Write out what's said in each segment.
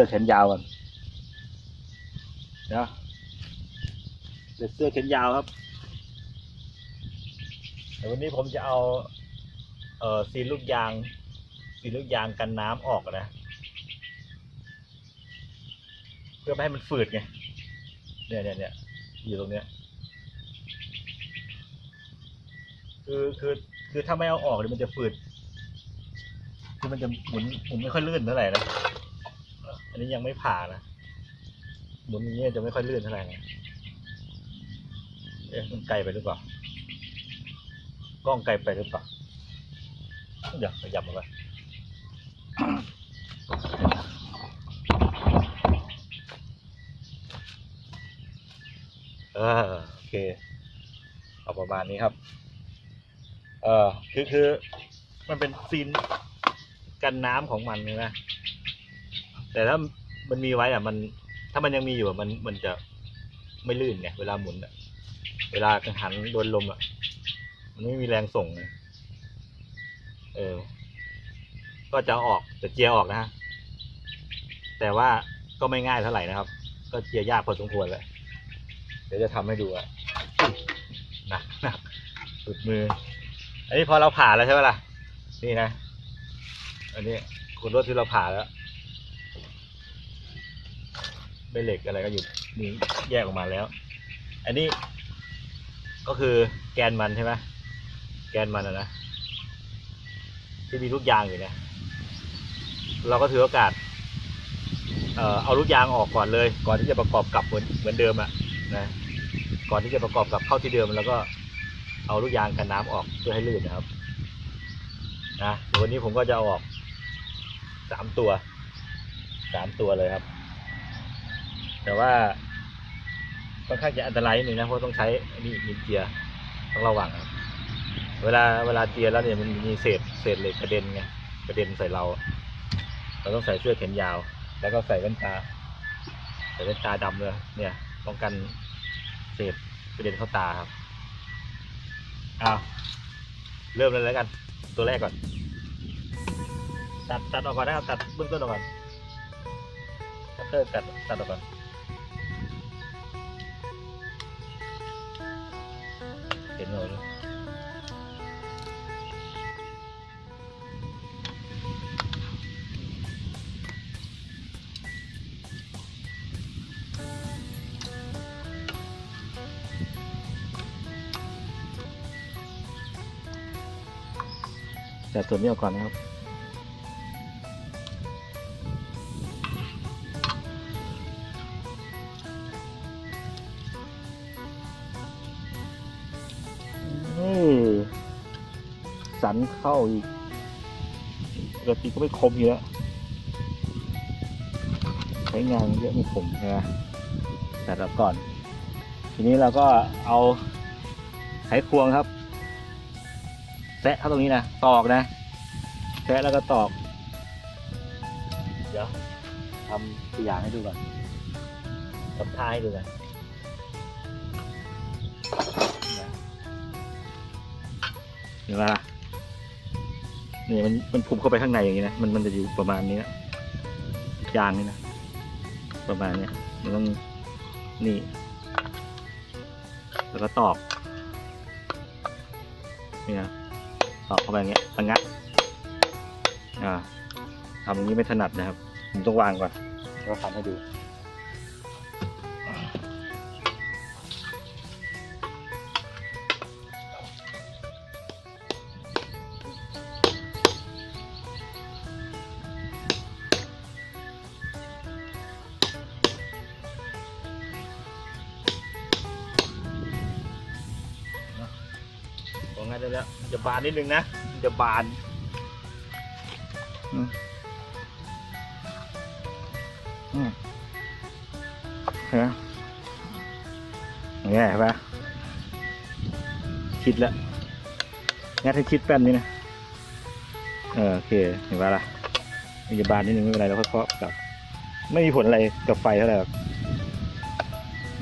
เสื้อแขนยาวก่อนนะเด็ดเสื้อแขนยาวครับแต่วันนี้ผมจะเอา เอ่อซีลูกยางซีลูกยางกันน้ำออกนะ เพื่อไม่ให้มันฝืดไง เนี่ยเนี่ยเนี่ยอยู่ตรงเนี้ย คือคือคือถ้าไม่เอาออกเนี่ยมันจะฝืด คือมันจะหมุนหมุนไม่ค่อยลื่นเท่าไหร่นะ นนี้ยังไม่ผ่านะหมุนอย่างนี้ยจะไม่ค่อยลื่นเท่าไหร่นะเอ๊ะมันไกลไปหรือเปล่ากล้องไกลไปหรือเปล่าเดี๋ยวขยับมาไปเออโอเค เอาประมาณนี้ครับ เออคือคือมันเป็นซีนกันน้ำของมันใช่ไหมแต่ถ้า มันมีไว้อะ มัน ถ้ามันยังมีอยู่อะมันมันจะไม่ลื่นไงเวลาหมุนอะ เวลากังหันโดนลมอะ มันไม่มีแรงส่งไงเออ ก็จะออกแต่เจียออกนะฮะแต่ว่าก็ไม่ง่ายเท่าไหร่นะครับ ก็เจียยากพอสมควรเลยเดี๋ยวจะทำให้ดูอะหนักหนักสุดมือ อันนี้พอเราผ่าแล้วใช่ไหมล่ะ นี่นะ อันนี้คุณรถที่เราผ่าแล้ว เบเหล็กอะไรก็อยู่นี่แยกออกมาแล้ว อันนี้ก็คือแกนมันใช่ไหมแกนมันอะนะที่มีลูกยางอยู่เนี่ยเราก็ถือโอกาสเออเอาลูกยางออกก่อนเลย ก่อนที่จะประกอบกลับเหมือนเหมือนเดิมอะนะก่อนที่จะประกอบกลับเข้าที่เดิมแล้วก็เอาลูกยางกันน้ำออกเพื่อให้ลื่นนะครับนะววันนี้ผมก็จะเอาออกสามตัวสามตัวเลยครับ แต่ว่าค่อนข้างจะอันตรายนิดนึงนะเพราะต้องใช้นี่มีเจียร์ต้องระวังเวลาเวลาเจียร์แล้วเนี่ยมันมีเศษเศษเหล็กกระเด็นไงกระเด็นใส่เรา เราต้องใส่เสื้อแขนยาว แล้วก็ใส่แว่นตาใส่แว่นตาดำเลยเนี่ยป้องกันเศษกระเด็นเข้าตาครับเอาเริ่มเลยแล้วกัน ตัวแรกก่อน ตัดตัดออกก่อนนะครับตัดเบื้องต้นออกก่อนคัตเตอร์ตัดตัดออกก่อน เห็นเลยแต่ตัวนี้ออกก่อนนะครับ เข้าอีกปกติก็ไม่คมอยู่แล้วใช้งานเยอะไม่คมใช่ไหมแต่เราก่อน ทีนี้เราก็เอาไขควงครับแซะเข้าตรงนี้นะตอกนะแซะแล้วก็ตอก เดี๋ยวทำตัวอย่างให้ดูก่อนทำท่าให้ดูกันนเห็นไหมล่ะ นี่มันมันพุบเข้าไปข้างในอย่างนี้นะมันมันจะอยู่ประมาณนี้นะยางนี่นะประมาณเนี้ยมันต้องนี่ แล้วก็ตอกนี่นะตอกเข้าไปอย่างเงี้ยระงัดอ่าทำอย่างนี้ไม่ถนัดนะครับ ผมต้องวางก่อนแล้วทำให้ดู บานนิดนึงนะจะบานอืมเห็นไหมอย่างเงี้ยเห็นปะคิดแล้วงัดให้คิดแป้นนี้นะเออโอเคเห็นปะล่ะมันจะบานนิดนึงไม่เป็นไรเราค่อยเคาะกลับ ไม่มีผลอะไรกับไฟเท่าไหร่หรอก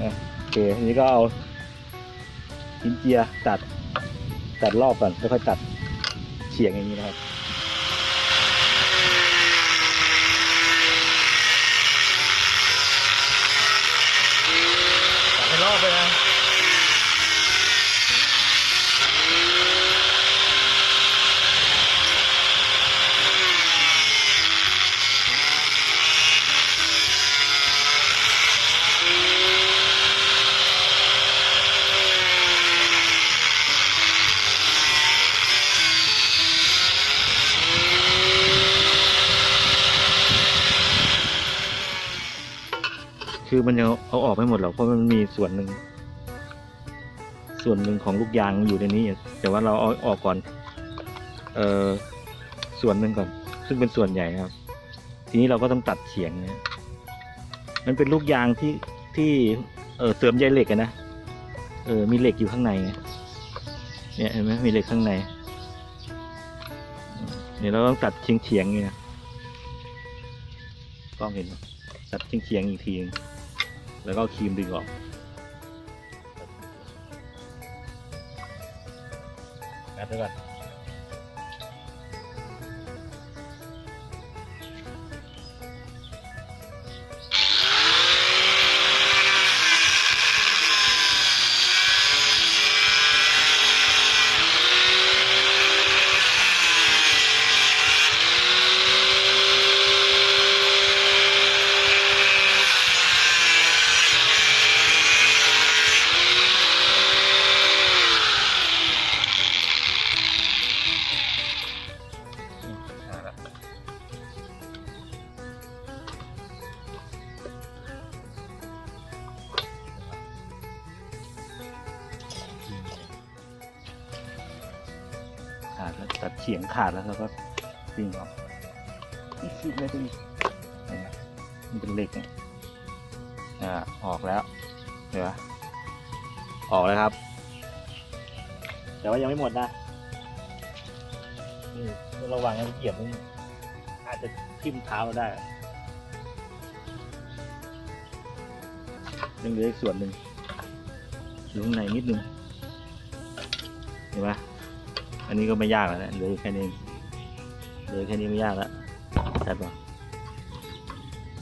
นะโอเคทีนี้ก็เอาหินเจียตัด ตัดรอบก่อนแล้วค่อยตัดเฉียงอย่างนี้นะครับตัดให้รอบไปนะ คือมันยังเอาออกไม่หมดหรอกเพราะมันมีส่วนหนึ่งส่วนหนึ่งของลูกยางอยู่ในนี้แต่ว่าเราเอาออกก่อน เออส่วนหนึ่งก่อน ซึ่งเป็นส่วนใหญ่นะครับ ทีนี้เราก็ต้องตัดเฉียงนะมันเป็นลูกยางที่ที่ เออเสริมใยเหล็กนะเออมีเหล็กอยู่ข้างในเนี่ยเห็นไหมมีเหล็กข้างในเนี่ยเราต้องตัดเฉียงเฉียงๆเนี่ยกล้องเห็นตัดเฉียงเฉียงอีกทีนึง แล้วก็ครีมดึงออกงัดไปก่อน แล้วตัดเฉียงขาดแล้วแล้วก็ดึงออกอีกสิเลยไปอีกเนี่ยมันเป็นเหล็กเนี่ยอ่าออกแล้วเห็นไหมออกแล้วครับ แต่ว่ายังไม่หมดนะนี่ต้องระวังนะเหยียบนี่อาจจะทิ่มเท้าเราได้ยังเหลืออีกส่วนหนึ่งอยู่ข้างในนิดนึงเห็นปะ อันนี้ก็ไม่ยากแล้วนะเหลือแค่นี้เหลือแค่นี้ไม่ยากแล้วใช่ปะ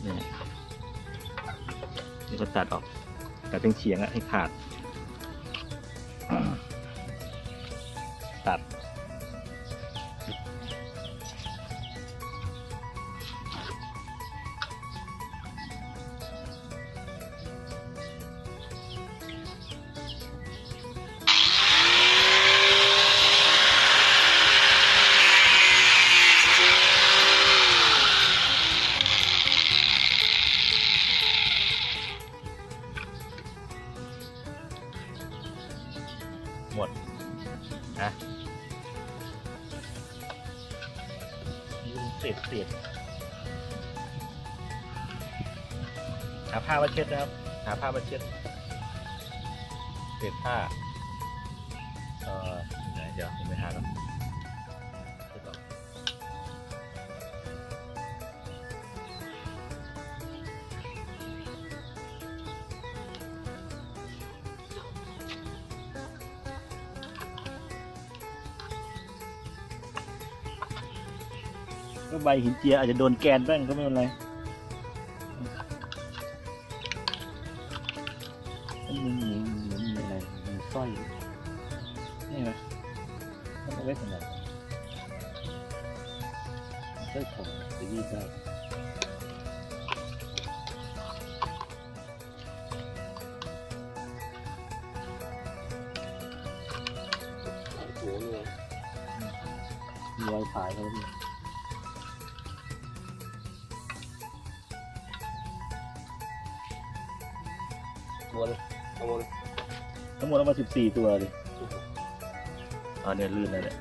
เนี่ยนี่ก็ตัดออกตัดเป็นเฉียงอะให้ขาด มาเช็ดนะครับ หาผ้ามาเช็ดเศษผ้าเอ่อไหนเดี๋ยวผมไปหาแล้วเช็ดออกก็ใบหินเจียอาจจะโดนแกนบ้างก็ไม่เป็นไร มีสร้อยู่นี่ไหมมันเอาไว้สำหรับสร้อยคอหรือยีได้มีไวไฟเขาด้วยตัวเลยเอาหมดเลย ทั้งหมดเอามาสิบสี่ตัวเลยอ๋อเนี่ยลื่นแล้วเนี่ย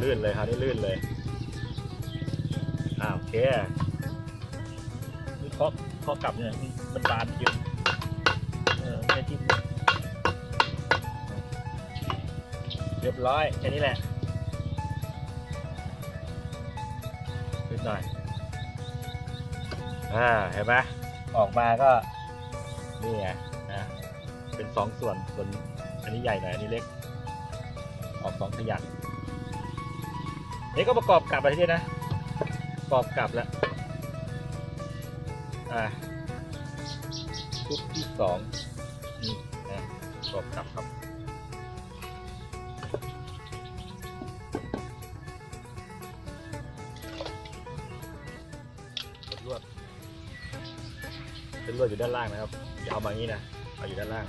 ลื่นเลยครับนี่ลื่นเลยอ่าโอเคนี่เคาะเคาะกลับเนี่ยมันบานเยอะเออไม่จิ้ รียบร้อยแค่นี้แหละนิดหน่อยอ่าเห็นไหมออกมาก็นี่ไงนะเป็นสองส่วนส่วนอันนี้ใหญ่หน่อยอันนี้เล็ก ออกสองขยักนี่ก็ประกอบกลับไปที่นะประกอบกลับแล้วอ่าชุดที่สองนี่นะประกอบกลับครับ ลวดอยู่ด้านล่างนะครับอย่าเอามาอย่างนี้นะเอาอยู่ด้านล่าง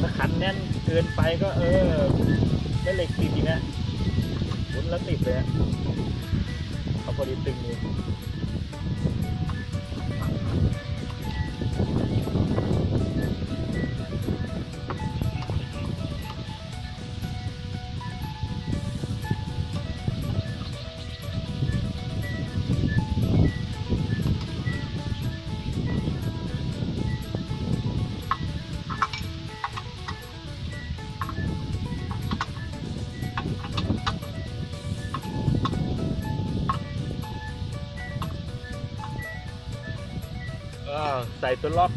ถ้าขันแน่นเกินไปก็เออไม่เหล็กติดอีกนะหมุนแล้วติดเลยเขาพอดีตึงอยู่ ใส่ตัวล็อก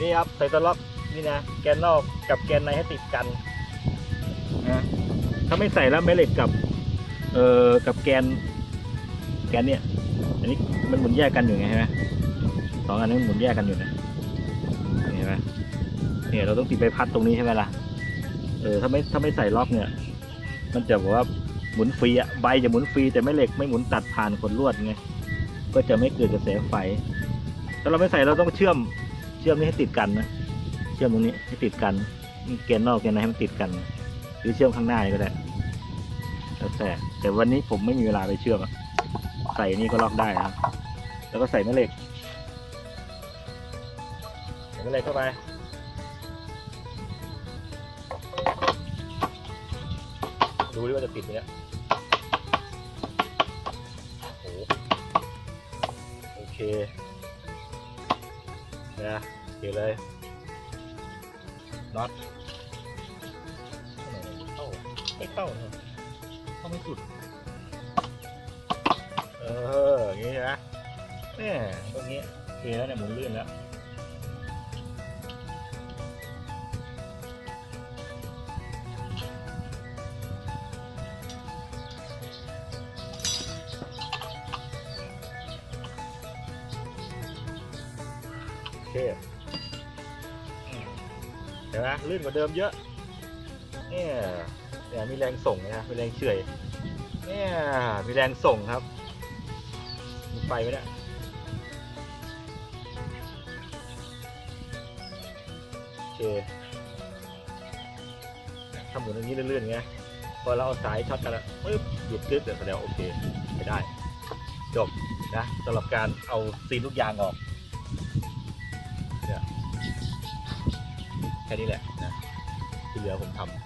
นี่ครับ ใส่ตัวล็อกนี่นะ แกนนอกกับแกนในให้ติดกันนะถ้าไม่ใส่แล้วแม่เหล็กกับ เอ่อ กับแกน แกนเนี่ย อันนี้มันหมุนแยกกันอยู่ไงใช่ไหมสองอันนี้มันหมุนแยกกันอยู่นะเห็นไหมเนี่ยเราต้องติดใบพัดตรงนี้ใช่ไหมล่ะ เออ ถ้าไม่ ถ้าไม่ใส่ล็อกเนี่ย มันจะบอกว่าหมุนฟรีอะใบจะหมุนฟรีแต่แม่เหล็กไม่หมุนตัดผ่านขนลวดไง ก็จะไม่เกิดกระแสไฟ ถ้าเราไม่ใส่เราต้องเชื่อมเชื่อมนี้ให้ติดกันนะเชื่อมตรงนี้ให้ติดกันแกนนอกแกนในให้มันติดกัน หรือเชื่อมข้างหน้าก็ได้แล้วแต่แต่วันนี้ผมไม่มีเวลาไปเชื่อมใส่นี่ก็ล็อกได้นะครับ แล้วก็ใส่แม่เหล็กใส่แม่เหล็กเข้าไปดูดิว่าจะติดไหมเนี่ยโอเค นะอยู่เลยน็อตเข้าไม่เข้าเข้าไม่สุด เอออย่างนี้นะเนี่ยตรงนี้โอเคแล้วเนี่ยหมุนลื่นแล้ว เคอืมเห็นไหมลื่นกว่าเดิมเยอะเนี่ยเนี่ยมีแรงส่งนะมีแรงเฉื่อยเนี่ยมีแรงส่งครับมีไฟไหมเนี่ยโอเคถ้าหมุนอย่างนี้เลื่อนๆอย่างเงี้ยพอเราเอาสายช็อตกันแล้วปึ๊บหยุดตึ๊ดเดี๋ยวแสดงว่าโอเคไปได้จบนะสำหรับการเอาซีนลูกยางออก ค่นี้แหละนะที่เหลือผมทำครับพี่